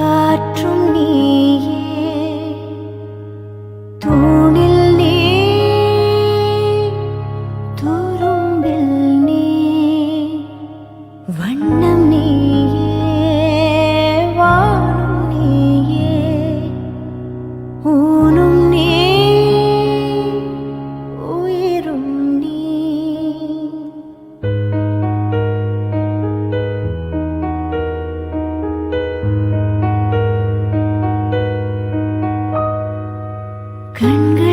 காற்றும் நீயே. தூணில் நீ துரும்பில் நீ. வண்ணம் கண்கள்